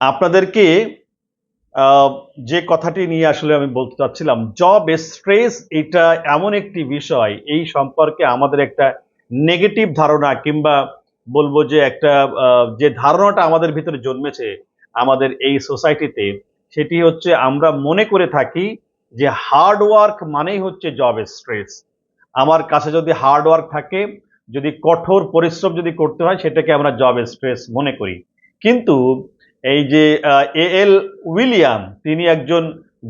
আপনাদেরকে যে কথাটি নিয়ে আসলে আমি বলতে চাচ্ছিলাম জব স্ট্রেস এটা এমন একটি বিষয়, এই সম্পর্কে আমাদের একটা নেগেটিভ ধারণা কিংবা বলব যে একটা যে ধারণাটা আমাদের ভিতরে জন্মেছে আমাদের এই সোসাইটিতে সেটি হচ্ছে আমরা মনে করে থাকি যে হার্ড ওয়ার্ক মানেই হচ্ছে জব স্ট্রেস আমার কাছে যদি হার্ড ওয়ার্ক থাকে, যদি কঠোর পরিশ্রম যদি করতে হয়, সেটাকে আমরা জব স্ট্রেস মনে করি। কিন্তু এই যে এ এল উইলিয়াম, তিনি একজন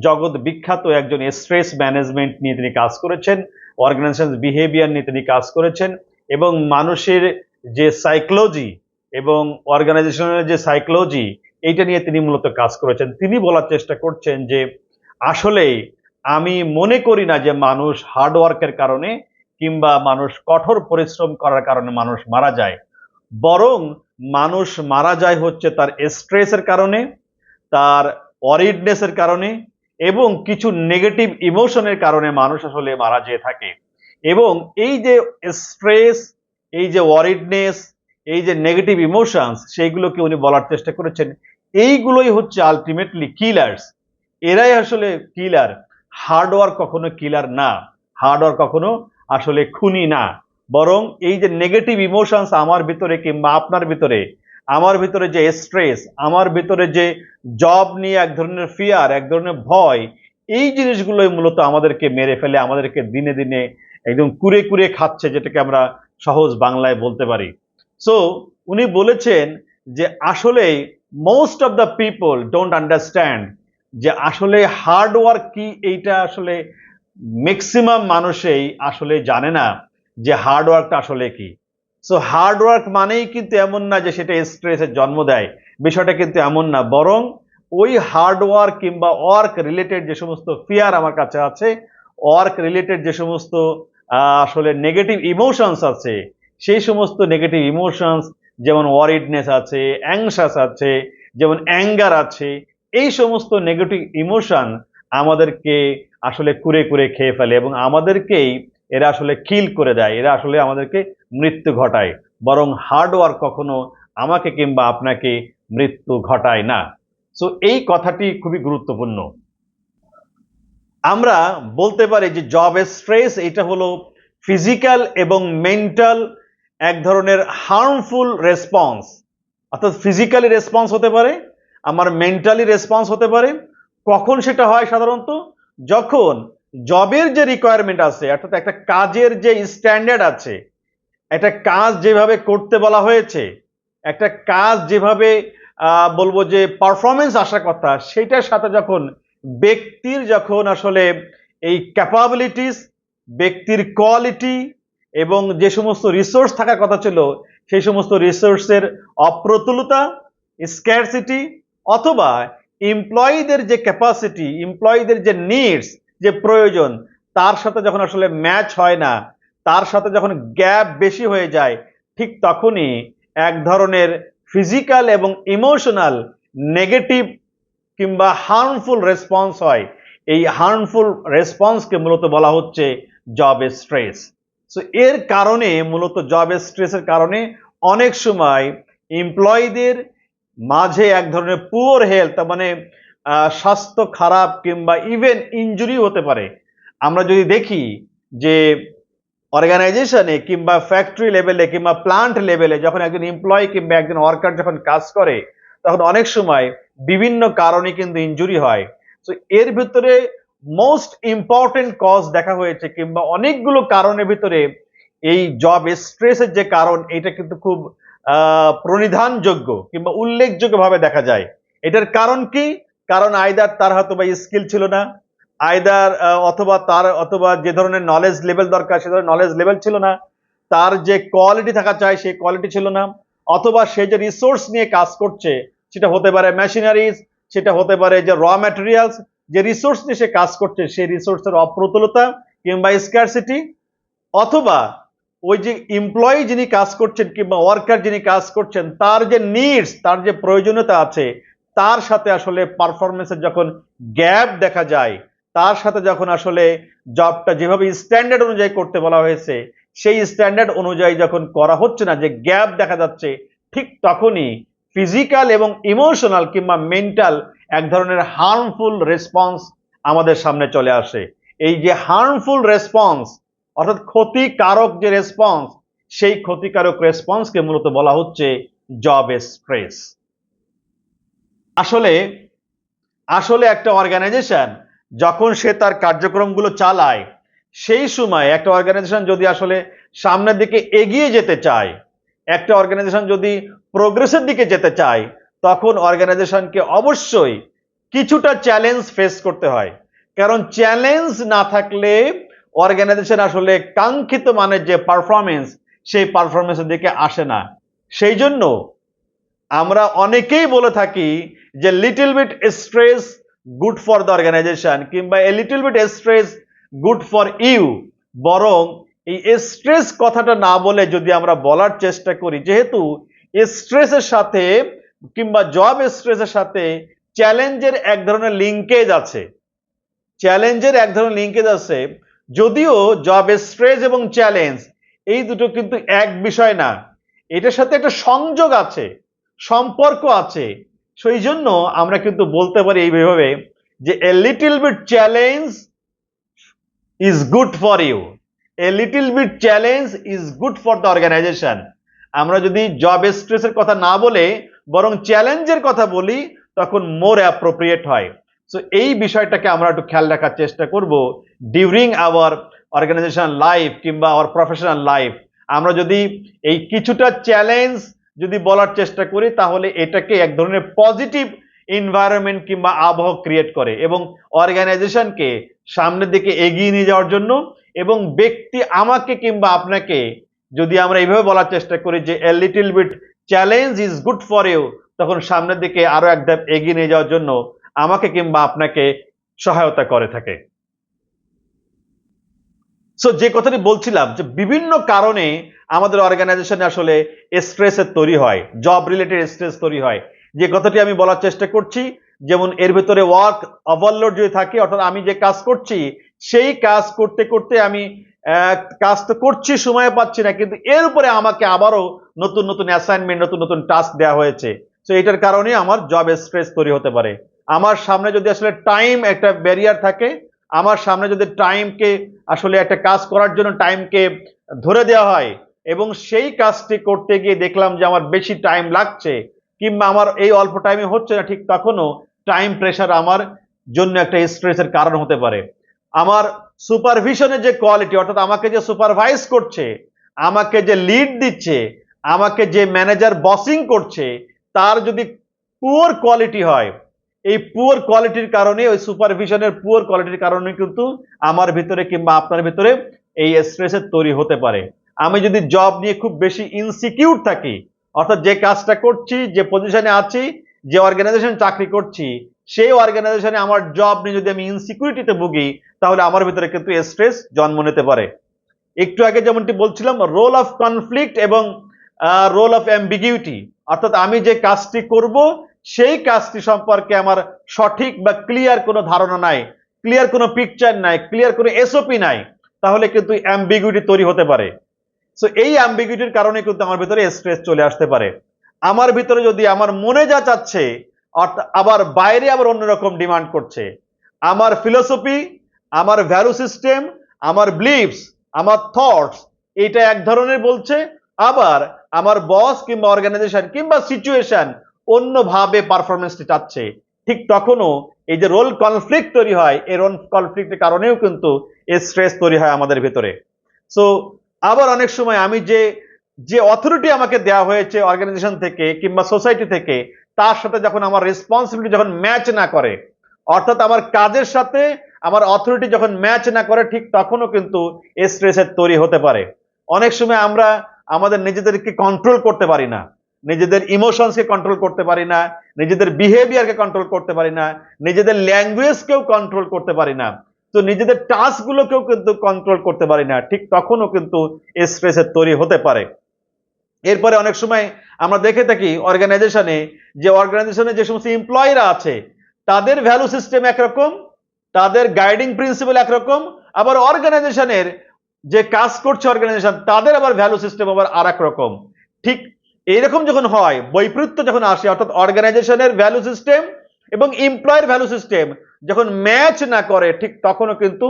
জগৎ বিখ্যাত, একজন স্ট্রেস ম্যানেজমেন্ট নিয়ে তিনি কাজ করেছেন অর্গানাইজেশন বিহেভিয়ার নিয়ে তিনি কাজ করেছেন, এবং মানুষের যে সাইকোলজি এবং অর্গানাইজেশনের যে সাইকোলজি এইটা নিয়ে তিনি মূলত কাজ করেছেন। তিনি বলার চেষ্টা করছেন যে আসলে আমি মনে করি না যে মানুষ হার্ডওয়ার্কের কারণে কিংবা মানুষ কঠোর পরিশ্রম করার কারণে মানুষ মারা যায়। বরং মানুষ মারা যায় হচ্ছে তার স্ট্রেসের কারণে, তার অরিডনেসের কারণে এবং কিছু নেগেটিভ ইমোশনের কারণে মানুষ আসলে মারা যেয়ে থাকে। এবং এই যে স্ট্রেস, এই যে ওয়ারিডনেস এই যে নেগেটিভ ইমোশনস, সেইগুলোকে উনি বলার চেষ্টা করেছেন। এইগুলোই হচ্ছে আলটিমেটলি কিলার্স। এরাই আসলে কিলার। হার্ডওয়ার্ক কখনো কিলার না। হার্ডওয়ার্ক কখনো আসলে খুনি না। বরং এই যে নেগেটিভ ইমোশনস আমার ভিতরে কিংবা আপনার ভিতরে, আমার ভিতরে যে স্ট্রেস আমার ভিতরে যে জব নিয়ে এক ধরনের ফিয়ার এক ধরনের ভয়, এই জিনিসগুলোই মূলত আমাদেরকে মেরে ফেলে, আমাদেরকে দিনে দিনে একদম কুরে কুরে খাচ্ছে, যেটাকে আমরা সহজ বাংলায় বলতে পারি। সো উনি বলেছেন যে আসলে most of the people don't understand যে আসলে হার্ড ওয়ার্ক কি, এইটা আসলে ম্যাক্সিমাম মানুষেই আসলে জানে না। যে হার্ডওয়ার্কটা আসলে কি? সো হার্ডওয়ার্ক মানেই কিন্তু এমন না যে সেটা স্ট্রেসের জন্ম দেয়। বিষয়টা কিন্তু এমন না। বরং ওই হার্ডওয়ার্ক কিংবা ওয়ার্ক রিলেটেড যে সমস্ত ফিয়ার আমার কাছে আছে ওয়ার্ক রিলেটেড যে সমস্ত আসলে নেগেটিভ ইমোশনস আছে, সেই সমস্ত নেগেটিভ ইমোশনস যেমন ওয়ারিডনেস আছে অ্যাংশাস আছে, যেমন অ্যাঙ্গার আছে, এই সমস্ত নেগেটিভ ইমোশন আমাদেরকে আসলে কুরে কুরে খেয়ে ফেলে এবং আমাদেরকেই এরা আসলে কিল করে দেয়, এরা আসলে আমাদেরকে মৃত্যু ঘটায়। বরং হার্ডওয়ার্ক কখনো আমাকে কিংবা আপনাকে মৃত্যু ঘটায় না। সো এই কথাটি খুবই গুরুত্বপূর্ণ। আমরা বলতে পারি যে জব স্ট্রেস এটা হলো ফিজিক্যাল এবং মেন্টাল এক ধরনের হার্মফুল রেসপন্স অর্থাৎ ফিজিক্যালি রেসপন্স হতে পারে, আমার মেন্টালি রেসপন্স হতে পারে। কখন সেটা হয় সাধারণত? যখন জবের যে রিকোয়ারমেন্ট আছে, অর্থাৎ একটা কাজের যে স্ট্যান্ডার্ড আছে, একটা কাজ যেভাবে করতে বলা হয়েছে, একটা কাজ যেভাবে বলব যে পারফরমেন্স আসার কথা, সেটার সাথে যখন ব্যক্তির যখন আসলে এই ক্যাপাবিলিটিস ব্যক্তির কোয়ালিটি এবং যে সমস্ত রিসোর্স থাকার কথা ছিল, সেই সমস্ত রিসোর্সের অপ্রতুলতা স্ক্যারসিটি অথবা এমপ্লয়ীদের যে ক্যাপাসিটি এমপ্লয়ীদের যে নিডস যে প্রয়োজন, তার সাথে যখন আসলে ম্যাচ হয় না, তার সাথে যখন গ্যাপ বেশি হয়ে যায়, ঠিক তখনই এক ধরনের ফিজিক্যাল এবং ইমোশনাল নেগেটিভ কিংবা হার্মফুল রেসপন্স হয়। এই হার্মফুল রেসপন্সকে মূলত বলা হচ্ছে জব স্ট্রেস সো এর কারণে, মূলত জব স্ট্রেসের কারণে অনেক সময় এমপ্লয়ীদের মাঝে এক ধরনের পুয়ার হেলথ মানে স্বাস্থ্য খারাপ কিংবা ইভেন ইনজুরি হতে পারে। আমরা যদি দেখি যে অর্গানাইজেশনে কিংবা ফ্যাক্টরি লেভেলে কিংবা প্লান্ট লেভেলে যখন একজন এমপ্লয়ি কিংবা একজন ওয়ার্কার যখন কাজ করে, তখন অনেক সময় বিভিন্ন কারণে কিন্তু ইনজুরি হয়। তো এর ভিতরে মোস্ট ইম্পর্টেন্ট কজ দেখা হয়েছে কিংবা অনেকগুলো কারণের ভিতরে এই জব স্ট্রেসের যে কারণ, এটা কিন্তু খুব প্রণিধানযোগ্য কিংবা উল্লেখযোগ্যভাবে দেখা যায়। এটার কারণ কি? কারণ আইদার তার হয়তো বা স্কিল ছিল না। আইদার অথবা তার, অথবা যে ধরনের নলেজ লেভেল দরকার, সে ধরনের নলেজ লেভেল ছিল না। তার যে কোয়ালিটি থাকা চাই সেই কোয়ালিটি ছিল না। অথবা সে যে রিসোর্স নিয়ে কাজ করছে, সেটা হতে পারে মেশিনারিজ সেটা হতে পারে যে র ম্যাটেরিয়ালস যে রিসোর্স নিয়ে সে কাজ করছে সেই রিসোর্সের অপ্রতুলতা কিংবা স্কারসিটি অথবা ওই যে এমপ্লয়ি যিনি কাজ করছেন কিংবা ওয়ার্কার যিনি কাজ করছেন, তার যে নিডস তার যে প্রয়োজনীয়তা আছে তার সাথে আসলে পারফরমেন্সের যখন গ্যাপ দেখা যায়, তার সাথে যখন আসলে জবটা যেভাবে স্ট্যান্ডার্ড অনুযায়ী করতে বলা হয়েছে, সেই স্ট্যান্ডার্ড অনুযায়ী যখন করা হচ্ছে না, যে গ্যাপ দেখা যাচ্ছে, ঠিক তখনই ফিজিক্যাল এবং ইমোশনাল কিংবা মেন্টাল এক ধরনের হার্মফুল রেসপন্স আমাদের সামনে চলে আসে। এই যে হার্মফুল রেসপন্স অর্থাৎ ক্ষতিকারক যে রেসপন্স সেই ক্ষতিকারক রেসপন্সকে মূলত বলা হচ্ছে জব স্ট্রেস আসলে আসলে একটা অর্গানাইজেশন যখন সে তার কার্যক্রমগুলো চালায়, সেই সময় একটা অর্গানাইজেশন যদি আসলে সামনের দিকে এগিয়ে যেতে চায়, একটা অর্গানাইজেশন যদি প্রোগ্রেসের দিকে যেতে চায়, তখন অর্গানাইজেশনকে অবশ্যই কিছুটা চ্যালেঞ্জ ফেস করতে হয়। কারণ চ্যালেঞ্জ না থাকলে অর্গানাইজেশন আসলে কাঙ্ক্ষিত মানের যে পারফরমেন্স সেই পারফরমেন্সের দিকে আসে না। সেই জন্য আমরা অনেকেই বলে থাকি যে little bit stress good for the organization কিংবা a little bit stress good for you বরং এই স্ট্রেস কথাটা না বলে যদি আমরা বলার চেষ্টা করি, যেহেতু স্ট্রেসের সাথে কিংবা জব স্ট্রেসের সাথে চ্যালেঞ্জের এক ধরনের লিঙ্কেজ আছে। চ্যালেঞ্জের এক ধরনের লিঙ্কেজ আছে, যদিও জব স্ট্রেস এবং চ্যালেঞ্জ এই দুটো কিন্তু এক বিষয় না। এটার সাথে একটা সংযোগ আছে। সম্পর্ক আছে। সেই জন্য আমরা কিন্তু বলতে পারি এইভাবে যে a little bit challenge is good for you a little bit challenge is good for the organization আমরা যদি জব স্ট্রেসের কথা না বলে, বরং চ্যালেঞ্জের কথা বলি, তখন মোর অ্যাপ্রোপ্রিয়েট হয়। সো এই বিষয়টাকে আমরা একটু খেয়াল রাখার চেষ্টা করব। ডিউরিং আওয়ার অর্গানাইজেশন লাইফ কিংবা আওয়ার প্রফেশনাল লাইফ আমরা যদি এই কিছুটা চ্যালেঞ্জ যদি বলার চেষ্টা করি, তাহলে এটাকে এক ধরনের পজিটিভ এনভায়রনমেন্ট কিংবা আবহাওয়া ক্রিয়েট করে এবং অর্গানাইজেশনকে সামনের দিকে এগিয়ে নিয়ে যাওয়ার জন্য এবং ব্যক্তি আমাকে কিংবা আপনাকে যদি আমরা এইভাবে বলার চেষ্টা করি যে a little bit challenge is good for you তখন সামনের দিকে আরও এক ধাপ এগিয়ে নিয়ে যাওয়ার জন্য আমাকে কিংবা আপনাকে সহায়তা করে থাকে। সো যে কথাটি বলছিলাম যে বিভিন্ন কারণে আমাদের অর্গানাইজেশনে আসলে স্ট্রেসের তৈরি হয় জব রিলেটেড স্ট্রেস তৈরি হয়। যে কথাটি আমি বলার চেষ্টা করছি, যেমন এর ভেতরে ওয়ার্ক ওভারলোড যদি থাকে, অর্থাৎ আমি যে কাজ করছি, সেই কাজ করতে করতে আমি কাজ তো করছি, সময় পাচ্ছি না, কিন্তু এর উপরে আমাকে আবারও নতুন নতুন অ্যাসাইনমেন্ট নতুন নতুন টাস্ক দেওয়া হয়েছে। তো এটার কারণে আমার জব স্ট্রেস তৈরি হতে পারে। আমার সামনে যদি আসলে টাইম একটা ব্যারিয়ার থাকে, আমার সামনে যদি টাইমকে আসলে একটা কাজ করার জন্য টাইমকে ধরে দেওয়া হয় এবং সেই কাজটি করতে গিয়ে দেখলাম যে আমার বেশি টাইম লাগছে, কিংবা আমার এই অল্প টাইমে হচ্ছে না ঠিক তখনও টাইম প্রেশার আমার জন্য একটা স্ট্রেসের কারণ হতে পারে। আমার সুপারভিশনের যে কোয়ালিটি অর্থাৎ আমাকে যে সুপারভাইজ করছে, আমাকে যে লিড দিচ্ছে, আমাকে যে ম্যানেজার বসিং করছে, তার যদি পুয়ার কোয়ালিটি হয়, এই পুয়ার কোয়ালিটির কারণে, ওই সুপারভিশনের পুয়ার কোয়ালিটির কারণে কিন্তু আমার ভিতরে কিংবা আপনার ভিতরে এই স্ট্রেসের তৈরি হতে পারে। আমি যদি জব নিয়ে খুব বেশি ইনসিকিউর থাকি, অর্থাৎ যে কাজটা করছি, যে পজিশনে আছি, যে অর্গানাইজেশন চাকরি করছি, সেই অর্গানাইজেশনে আমার জব নিয়ে যদি আমি ইনসিকিউরিটিতে ভুগি, তাহলে আমার ভিতরে কিন্তু স্ট্রেস জন্ম নিতে পারে। একটু আগে যেমনটি বলছিলাম রোল অফ কনফ্লিক্ট এবং রোল অফ অ্যাম্বিগিউটি অর্থাৎ আমি যে কাজটি করব, সেই কাজটি সম্পর্কে আমার সঠিক বা ক্লিয়ার কোনো ধারণা নাই ক্লিয়ার কোনো পিকচার নাই ক্লিয়ার কোনো এসওপি নাই, তাহলে কিন্তু অ্যাম্বিগুইটি তৈরি হতে পারে। সো এই অ্যাম্বিগুইটির কারণে কিন্তু আমার ভিতরে স্ট্রেস চলে আসতে পারে। আমার ভিতরে যদি আমার মনে যা চাচ্ছে আবার বাইরে আবার অন্যরকম ডিমান্ড করছে। আমার ফিলোসফি আমার ভ্যালু সিস্টেম আমার বিলিভস আমার থটস এটা এক ধরনের বলছে। আবার আমার বস কিংবা অর্গানাইজেশন কিংবা সিচুয়েশন অন্যভাবে পারফরমেন্সটি চাচ্ছে। ঠিক তখনও এই যে রোল কনফ্লিক্ট তৈরি হয়, এই রোল কনফ্লিক্টের কারণেও কিন্তু স্ট্রেস তৈরি হয় আমাদের ভিতরে। সো আবার অনেক সময় আমি যে যে অথরিটি আমাকে দেওয়া হয়েছে অর্গানাইজেশন থেকে কিংবা সোসাইটি থেকে, তার সাথে যখন আমার রেসপন্সিবিলিটি যখন ম্যাচ না করে, অর্থাৎ আমার কাজের সাথে আমার অথরিটি যখন ম্যাচ না করে, ঠিক তখনও কিন্তু স্ট্রেসের তৈরি হতে পারে। অনেক সময় আমরা আমাদের নিজেদেরকে কন্ট্রোল করতে পারি না, নিজেদের ইমোশনসকে কন্ট্রোল করতে পারি না, নিজেদের বিহেভিয়ারকে কন্ট্রোল করতে পারি না, নিজেদের ল্যাঙ্গুয়েজকেও কন্ট্রোল করতে পারি না। তো নিজেদের টাস্কগুলোকেও কিন্তু কন্ট্রোল করতে পারি না। ঠিক তখনও কিন্তু স্ট্রেসের তৈরি হতে পারে। এরপরে অনেক সময় আমরা দেখে থাকি অর্গানাইজেশনে যে অর্গানাইজেশনে যে সমস্ত এমপ্লয়িরা আছে, তাদের ভ্যালু সিস্টেম একরকম, তাদের গাইডিং প্রিন্সিপাল একরকম, আবার অর্গানাইজেশনের যে কাজ করছে অর্গানাইজেশন তাদের আবার ভ্যালু সিস্টেম আবার আর রকম ঠিক এইরকম যখন হয়, বৈপরীত্য যখন আসে, অর্থাৎ অর্গানাইজেশনের ভ্যালু সিস্টেম এবং এমপ্লয়ের ভ্যালু সিস্টেম যখন ম্যাচ না করে, ঠিক তখনও কিন্তু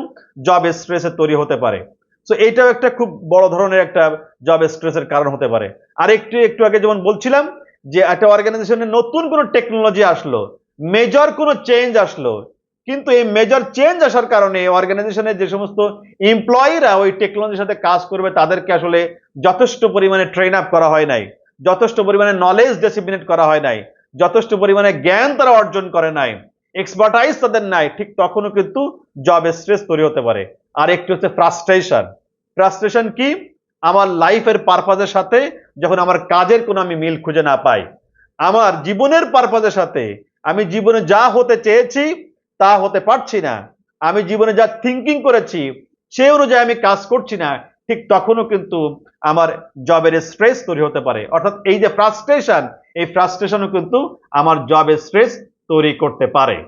জব স্ট্রেসের তৈরি হতে পারে। সো এইটাও একটা খুব বড় ধরনের একটা জব স্ট্রেসের কারণ হতে পারে। আর একটু একটু আগে যেমন বলছিলাম যে, একটা অর্গানাইজেশনে নতুন কোনো টেকনোলজি আসলো মেজর কোনো চেঞ্জ আসলো, কিন্তু এই মেজর চেঞ্জ আসার কারণে অর্গানাইজেশনের যে সমস্ত এমপ্লয়িরা ওই টেকনোলজির সাথে কাজ করবে, তাদেরকে আসলে যথেষ্ট পরিমাণে ট্রেন আপ করা হয় নাই, যথেষ্ট পরিমাণে নলেজ ডেসিমিনেট করা হয় নাই, যথেষ্ট পরিমাণে জ্ঞান তারা অর্জন করে নাই। এক্সপার্টাইজ তাদের নাই, ঠিক তখনও কিন্তু জব স্ট্রেস তৈরি হতে পারে। আর একটি হচ্ছে ফ্রাস্ট্রেশন ফ্রাস্ট্রেশন কি? আমার লাইফের পারপাজের সাথে যখন আমার কাজের কোনো আমি মিল খুঁজে না পাই, আমার জীবনের পারপাজের সাথে আমি জীবনে যা হতে চেয়েছি তা হতে পারছি না, আমি জীবনে যা থিঙ্কিং করেছি সে অনুযায়ী আমি কাজ করছি না, ঠিক তখনও কিন্তু আমার জবের স্ট্রেস তৈরি হতে পারে। অর্থাৎ এই যে ফ্রাস্ট্রেশন এই ফ্রাস্ট্রেশনও কিন্তু আমার জবের স্ট্রেস তৈরি করতে পারে।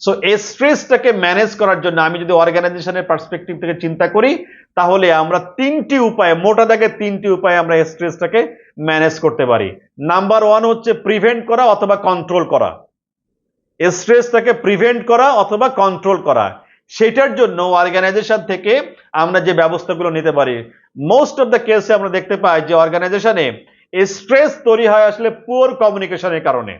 সো এই স্ট্রেসটাকে ম্যানেজ করার জন্য আমি যদি অর্গানাইজেশনের পার্সপেক্টিভ থেকে চিন্তা করি, তাহলে আমরা তিনটি উপায়ে, মোটা দাগে তিনটি উপায়ে আমরা স্ট্রেসটাকে ম্যানেজ করতে পারি। নাম্বার ওয়ান হচ্ছে প্রিভেন্ট করা অথবা কন্ট্রোল করা। স্ট্রেসটাকে প্রিভেন্ট করা অথবা কন্ট্রোল করা। সেটার জন্য অর্গানাইজেশন থেকে আমরা যে ব্যবস্থাগুলো নিতে পারি মোস্ট অফ দ্য কেসে আমরা দেখতে পাই যে অর্গানাইজেশনে এই স্ট্রেস তৈরি হয় আসলে পুয়ার কমিউনিকেশনের কারণে।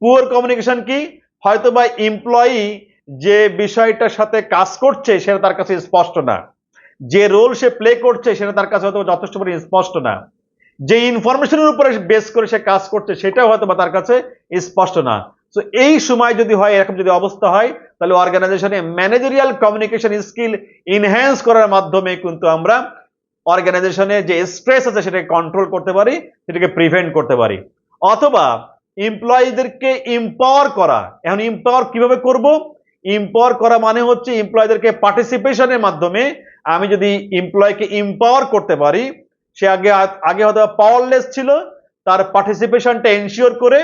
পুয়ার কমিউনিকেশন কি? হয়তো বা এমপ্লয়ি যে বিষয়টার সাথে কাজ করছে, সেটা তার কাছে স্পষ্ট না। যে রোল সে প্লে করছে, সেটা তার কাছে হয়তো যথেষ্ট পরিমাণে স্পষ্ট না। যে ইনফরমেশনের উপরে বেস করে সে কাজ করছে, সেটাও হয়তো বা তার কাছে স্পষ্ট না। তো এই সময় যদি হয়, এরকম যদি অবস্থা হয়, তাহলে অর্গানাইজেশনে ম্যানেজারিয়াল কমিউনিকেশন স্কিল ইনহ্যান্স করার মাধ্যমে কিন্তু আমরা অর্গানাইজেশনে যে স্ট্রেস আছে, সেটাকে কন্ট্রোল করতে পারি, সেটাকে প্রিভেন্ট করতে পারি। অথবা এমপ্লয়ীদেরকে ইম্পাওয়ার করা। এখন ইম্পাওয়ার কীভাবে করব? ইম্পাওয়ার করা মানে হচ্ছে এমপ্লয়ীদেরকে পার্টিসিপেশনের মাধ্যমে আমি যদি এমপ্লয়কে ইম্পাওয়ার করতে পারি, সে আগে আগে হয়তো পাওয়ারলেস ছিল, তার পার্টিসিপেশনটা এনশিওর করে,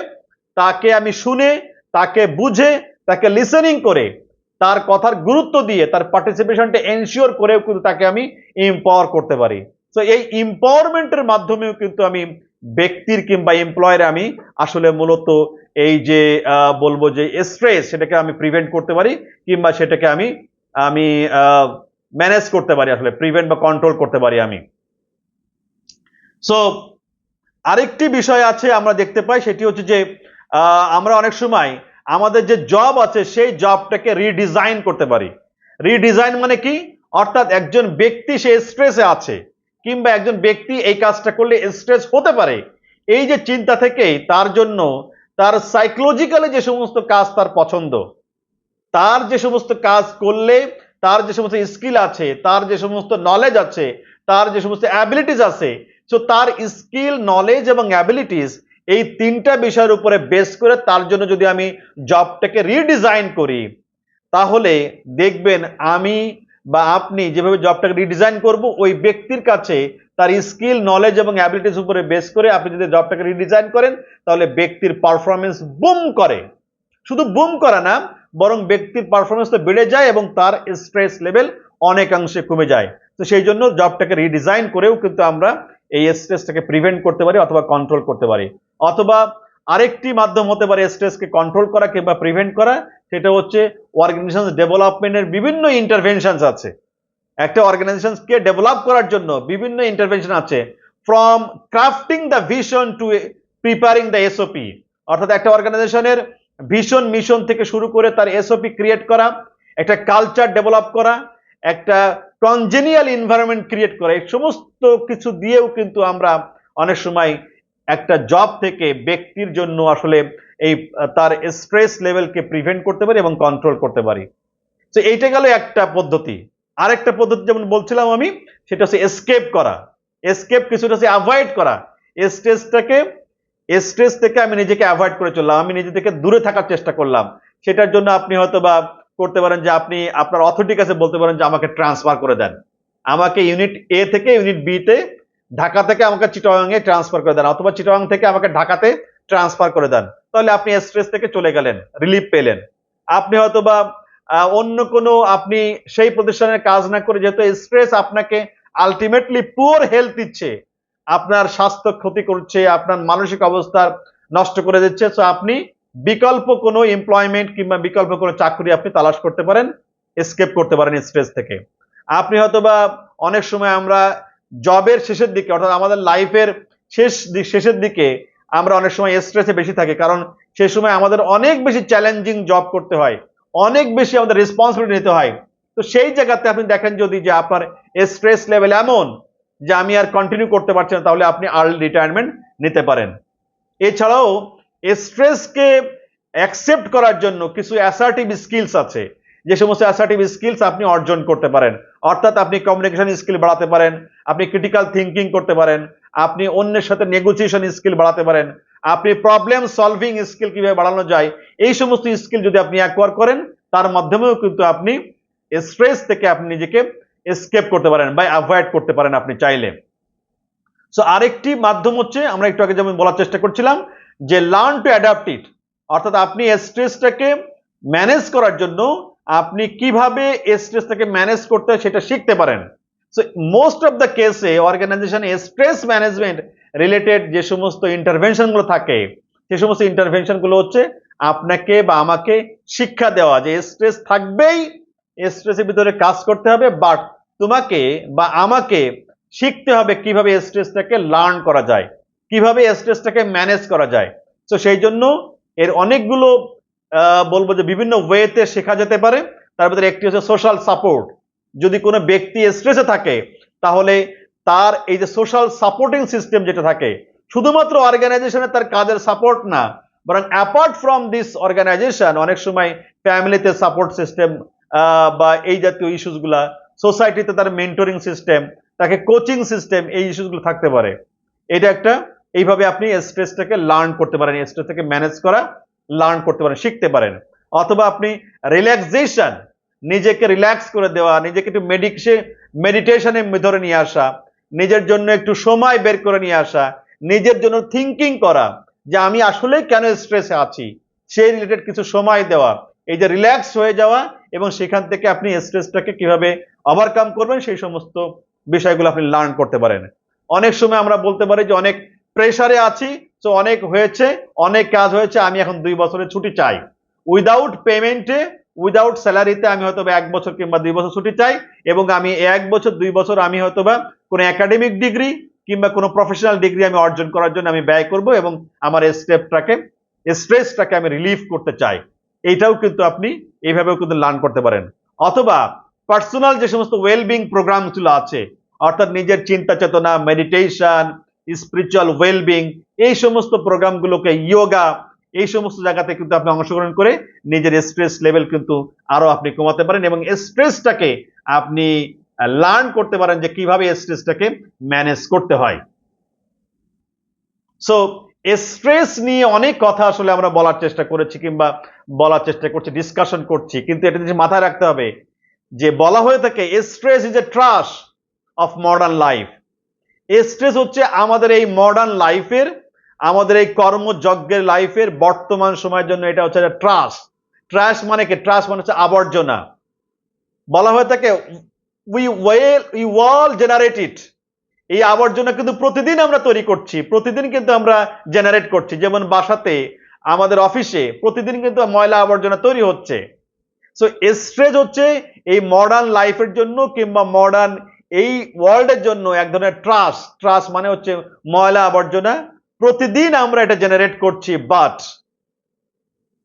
তাকে আমি শুনে, তাকে বুঝে, তাকে লিসেনিং করে, তার কথার গুরুত্ব দিয়ে, তার পার্টিসিপেশনটা এনশিওর করেও কিন্তু তাকে আমি এম্পাওয়ার করতে পারি। তো এই এম্পাওয়ারমেন্টের মাধ্যমেও কিন্তু আমি ব্যক্তির কিংবা এমপ্লয়ের আমি আসলে মূলত এই যে বলব যে স্ট্রেস সেটাকে আমি প্রিভেন্ট করতে পারি কিংবা সেটাকে আমি আমি ম্যানেজ করতে পারি আসলে প্রিভেন্ট বা কন্ট্রোল করতে পারি আমি। সো আরেকটি বিষয় আছে আমরা দেখতে পাই, সেটি হচ্ছে যে আমরা অনেক সময় আমাদের যে জব আছে সেই জবটাকে রিডিজাইন করতে পারি। রিডিজাইন মানে কি? অর্থাৎ একজন ব্যক্তি সে স্ট্রেসে আছে। কিংবা একজন ব্যক্তি এই কাজটা করলে স্ট্রেস হতে পারে, এই যে চিন্তা থেকেই তার জন্য তার সাইকোলজিক্যালি যে সমস্ত কাজ তার পছন্দ, তার যে সমস্ত কাজ করলে তার যে সমস্ত স্কিল আছে, তার যে সমস্ত নলেজ আছে, তার যে সমস্ত অ্যাবিলিটিস আছে সো তার স্কিল নলেজ এবং অ্যাবিলিটিস এই তিনটা বিষয়ের উপরে বেস করে তার জন্য যদি আমি জবটাকে রিডিজাইন করি, তাহলে দেখবেন আমি বা আপনি যেভাবে জবটাকে রিডিজাইন করব, ওই ব্যক্তির কাছে তার স্কিল নলেজ এবং অ্যাবিলিটিস উপরে বেস করে আপনি যদি জবটাকে রিডিজাইন করেন, তাহলে ব্যক্তির পারফরমেন্স বুম করে। শুধু বুম করা না, বরং ব্যক্তির পারফরমেন্সটা বেড়ে যায় এবং তার স্ট্রেস লেভেল অনেকাংশে কমে যায়। তো সেই জন্য জবটাকে রিডিজাইন করেও কিন্তু আমরা এই স্ট্রেসটাকে প্রিভেন্ট করতে পারি অথবা কন্ট্রোল করতে পারি। অথবা আরেকটি মাধ্যম হতে পারে স্ট্রেসকে কন্ট্রোল করা কিংবা প্রিভেন্ট করা, সেটা হচ্ছে অর্গানাইজেশন ডেভেলপমেন্টের বিভিন্ন ইন্টারভেনশনস আছে। একটা অর্গানাইজেশনকে ডেভেলপ করার জন্য বিভিন্ন ইন্টারভেনশন আছে। From crafting the vision to preparing the SOP অর্থাৎ একটা অর্গানাইজেশনের ভিশন মিশন থেকে শুরু করে তার এসওপি ক্রিয়েট করা, একটা কালচার ডেভেলপ করা, একটা কনজেনিয়াল এনভায়রনমেন্ট ক্রিয়েট করা, এই সমস্ত কিছু দিয়েও কিন্তু আমরা অনেক সময় একটা জব থেকে ব্যক্তির জন্য আসলে এই, তার স্ট্রেস লেভেলকে প্রিভেন্ট করতে পারি এবং কন্ট্রোল করতে পারি। তো এইটা গেল একটা পদ্ধতি। আরেকটা পদ্ধতি যেমন বলছিলাম আমি, সেটা হচ্ছে এসকেপ করা। এসকেপ কিছুটা হচ্ছে অ্যাভয়েড করা। স্ট্রেসটাকে স্ট্রেস থেকে আমি নিজেকে অ্যাভয়েড করে চললাম। আমি নিজে থেকে দূরে থাকার চেষ্টা করলাম। সেটার জন্য আপনি হয়তো বা করতে পারেন যে, আপনি আপনার অথরিটির কাছে বলতে পারেন যে, আমাকে ট্রান্সফার করে দেন। আমাকে ইউনিট এ থেকে ইউনিট বি তে ঢাকা থেকে আমাকে চিটাগাং এ ট্রান্সফার করে দেন, অথবা চিটাগাং থেকে আমাকে ঢাকাতে ট্রান্সফার করে দেন। তাহলে আপনি স্ট্রেস থেকে চলে গেলেন রিলিফ পেলেন। আপনি হয়তো বা অন্য কোনো আপনি সেই প্রতিষ্ঠানের কাজ না করে যেহেতু স্ট্রেস আপনাকে আলটিমেটলি পুয়ার হেলথ দিচ্ছে, আপনার স্বাস্থ্য ক্ষতি করছে, আপনার মানসিক অবস্থা নষ্ট করে দিচ্ছে তো আপনি বিকল্প কোনো এমপ্লয়মেন্ট কিংবা বিকল্প কোনো চাকরি আপনি তালাশ করতে পারেন এসকেপ করতে পারেন স্ট্রেস থেকে। আপনি হয়তোবা অনেক সময় আমরা জবের শেষের দিকে, অর্থাৎ আমাদের লাইফের শেষ শেষের দিকে আমরা অনেক সময় স্ট্রেসে বেশি থাকি, কারণ সে সময় আমাদের অনেক বেশি চ্যালেঞ্জিং জব করতে হয়, অনেক বেশি আমাদের রেসপন্সিবিলিটি নিতে হয়। তো সেই জায়গাতে আপনি দেখেন যদি যে আপনার স্ট্রেস লেভেল এমন যে আমি আর কন্টিনিউ করতে পারছি না, তাহলে আপনি আর্লি রিটায়ারমেন্ট নিতে পারেন। এছাড়াও স্ট্রেসকে অ্যাকসেপ্ট করার জন্য কিছু অ্যাসার্টিভ স্কিলস আছে। যে সমস্ত অ্যাসার্টিভ স্কিলস আপনি অর্জন করতে পারেন, অর্থাৎ আপনি কমিউনিকেশন স্কিল বাড়াতে পারেন, আপনি ক্রিটিক্যাল থিঙ্কিং করতে পারেন, আপনি অন্যের সাথে নেগোসিয়েশন স্কিল বাড়াতে পারেন, আপনি প্রবলেম সলভিং স্কিল কীভাবে বাড়ানো যায়, এই সমস্ত স্কিল যদি আপনি অ্যাকোয়ার করেন, তার মাধ্যমেও কিন্তু আপনি স্ট্রেস থেকে আপনি নিজেকে এসকেপ করতে পারেন বা অ্যাভয়েড করতে পারেন আপনি চাইলে। সো আরেকটি মাধ্যম হচ্ছে, আমরা একটু আগে যেমন বলার চেষ্টা করছিলাম, যে লার্ন টু অ্যাডাপ্ট ইট অর্থাৎ আপনি স্ট্রেসটাকে ম্যানেজ করার জন্য আপনি কীভাবে স্ট্রেসটাকে ম্যানেজ করতে হয় সেটা শিখতে পারেন। সো মোস্ট অফ দ্য কেসে অর্গানাইজেশন স্ট্রেস ম্যানেজমেন্ট রিলেটেড যে সমস্ত ইন্টারভেনশনগুলো থাকে সে সমস্ত ইন্টারভেনশনগুলো হচ্ছে আপনাকে বা আমাকে শিক্ষা দেওয়া যে স্ট্রেস থাকবেই স্ট্রেসের ভিতরে কাজ করতে হবে বাট তোমাকে বা আমাকে শিখতে হবে কীভাবে স্ট্রেসটাকে লার্ন করা যায়, কীভাবে স্ট্রেসটাকে ম্যানেজ করা যায়। তো সেই জন্য এর অনেকগুলো বলব যে বিভিন্ন ওয়েতে শেখা যেতে পারে। তার ভিতরে একটি হচ্ছে সোশ্যাল সাপোর্ট যদি কোনো ব্যক্তি স্ট্রেসে থাকে, তাহলে তার এই যে সোশ্যাল সাপোর্টিং সিস্টেম যেটা থাকে, শুধুমাত্র অর্গানাইজেশনে তার কাজের সাপোর্ট না, বরং অ্যাপার্ট ফ্রম দিস অর্গানাইজেশন অনেক সময় ফ্যামিলিতে সাপোর্ট সিস্টেম বা এই জাতীয় ইস্যুসগুলা সোসাইটিতে তার মেন্টরিং সিস্টেম তাকে কোচিং সিস্টেম এই ইস্যুসগুলো থাকতে পারে। এটা একটা, এইভাবে আপনি স্ট্রেসটাকে লার্ন করতে পারেন স্ট্রেসটাকে ম্যানেজ করা। লার্ন করতে পারেন, শিখতে পারেন। অথবা আপনি রিল্যাক্সেশন নিজেকে রিল্যাক্স করে দেওয়া, নিজেকে একটু মেডিকশে মেডিটেশনে ধরে নিয়ে আসা, নিজের জন্য একটু সময় বের করে নিয়ে আসা, নিজের জন্য থিঙ্কিং করা, যে আমি আসলে কেন স্ট্রেসে আছি, সেই রিলেটেড কিছু সময় দেওয়া, এই যে রিল্যাক্স হয়ে যাওয়া এবং সেখান থেকে আপনি স্ট্রেসটাকে কীভাবে ওভারকাম করবেন, সেই সমস্ত বিষয়গুলো আপনি লার্ন করতে পারেন। অনেক সময় আমরা বলতে পারি যে অনেক প্রেশারে আছি তো অনেক হয়েছে, অনেক কাজ হয়েছে, আমি এখন দুই বছরের ছুটি চাই। উইদাউট পেমেন্টে উইদাউট স্যালারিতে আমি হয়তো এক বছর কিংবা দুই বছর ছুটি চাই এবং আমি এক বছর, দুই বছর আমি হয়তো বা কোনো একাডেমিক ডিগ্রি কিংবা কোনো প্রফেশনাল ডিগ্রি আমি অর্জন করার জন্য আমি ব্যয় করব এবং আমার স্টেপটাকে স্ট্রেসটাকে আমি রিলিফ করতে চাই। এইটাও কিন্তু আপনি এইভাবেও কিন্তু লার্ন করতে পারেন। অথবা পার্সোনাল যে সমস্ত ওয়েলবিং প্রোগ্রামগুলো আছে, অর্থাৎ নিজের চিন্তা চেতনা মেডিটেশন স্পিরিচুয়াল ওয়েলবিং এই সমস্ত প্রোগ্রামগুলোকে ইয়োগা এই সমস্ত জায়গাতে কিন্তু আপনি অংশগ্রহণ করে নিজের স্ট্রেস লেভেল কিন্তু আরও আপনি কমাতে পারেন এবং স্ট্রেসটাকে আপনি লার্ন করতে পারেন যে কীভাবে স্ট্রেসটাকে ম্যানেজ করতে হয়। সো স্ট্রেস নিয়ে অনেক কথা আসলে আমরা বলার চেষ্টা করেছি কিংবা বলার চেষ্টা করছি ডিসকাশন করছি, কিন্তু এটা জিনিস মাথায় রাখতে হবে যে বলা হয়ে থাকে stress is a trash of modern life stress হচ্ছে আমাদের এই মডার্ন লাইফের আমাদের এই কর্মযজ্ঞের লাইফের বর্তমান সময়ের জন্য এটা হচ্ছে ট্রাশ ট্রাশ মানে কি? ট্রাশ মানে হচ্ছে আবর্জনা। বলা হয়ে থাকে we will we all generated এই আবর্জনা কিন্তু প্রতিদিন আমরা তৈরি করছি, প্রতিদিন কিন্তু আমরা জেনারেট করছি। যেমন বাসাতে, আমাদের অফিসে প্রতিদিন কিন্তু ময়লা আবর্জনা তৈরি হচ্ছে। সো স্ট্রেস হচ্ছে এই মডার্ন লাইফের জন্য কিংবা মডার্ন এই ওয়ার্ল্ডের জন্য এক ধরনের ট্রাস ট্রাস মানে হচ্ছে ময়লা আবর্জনা। প্রতিদিন আমরা এটা জেনারেট করছি but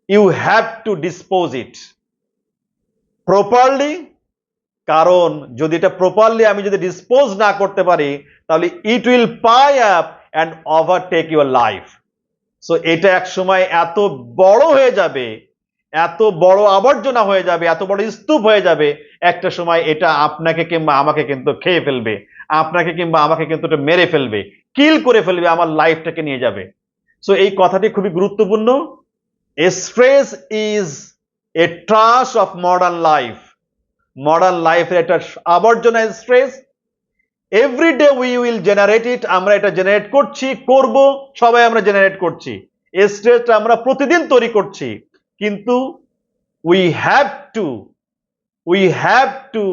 you have to dispose it properly কারণ যদি এটা প্রপারলি আমি যদি ডিসপোজ না করতে পারি, তাহলে it will pile up and overtake your life so এটা এক সময় এত বড় হয়ে যাবে এত বড় আবর্জনা হয়ে যাবে, এত বড় স্তূপ হয়ে যাবে, একটা সময় এটা আপনাকে কিংবা আমাকে কিন্তু খেয়ে ফেলবে, আপনাকে কিংবা আমাকে কিন্তু এটা মেরে ফেলবে কিল করে ফেলবে, আমার লাইফটাকে নিয়ে যাবে। সো এই কথাটি খুবই গুরুত্বপূর্ণ। Stress is a trash of modern life modern লাইফের একটা আবর্জনা stress every day we will generate it আমরা এটা জেনারেট করছি, করব, সবাই আমরা জেনারেট করছি। স্ট্রেসটা আমরা প্রতিদিন তৈরি করছি। কিন্তু we have to we have to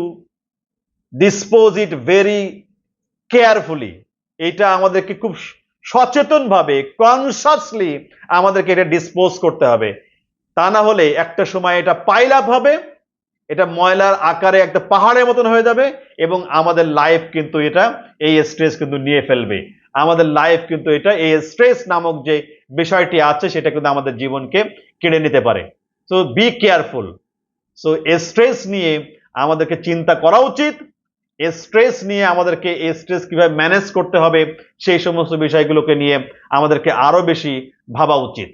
dispose it very carefully এটা আমাদেরকে খুব সচেতনভাবে কনসাসলি আমাদেরকে এটা ডিসপোজ করতে হবে। তা না হলে একটা সময় এটা পাইল আপ হবে, এটা ময়লার আকারে একটা পাহাড়ের মতন হয়ে যাবে এবং আমাদের লাইফ কিন্তু এটা এই স্ট্রেস কিন্তু নিয়ে ফেলবে। আমাদের লাইফ কিন্তু এটা এই স্ট্রেস নামক যে বিষয়টি আছে, সেটা কিন্তু আমাদের জীবনকে কেড়ে নিতে পারে। So be careful so stress নিয়ে আমাদেরকে চিন্তা করা উচিত। স্ট্রেস নিয়ে আমাদেরকে স্ট্রেস কীভাবে ম্যানেজ করতে হবে, সেই সমস্ত বিষয়গুলোকে নিয়ে আমাদেরকে আরও বেশি ভাবা উচিত।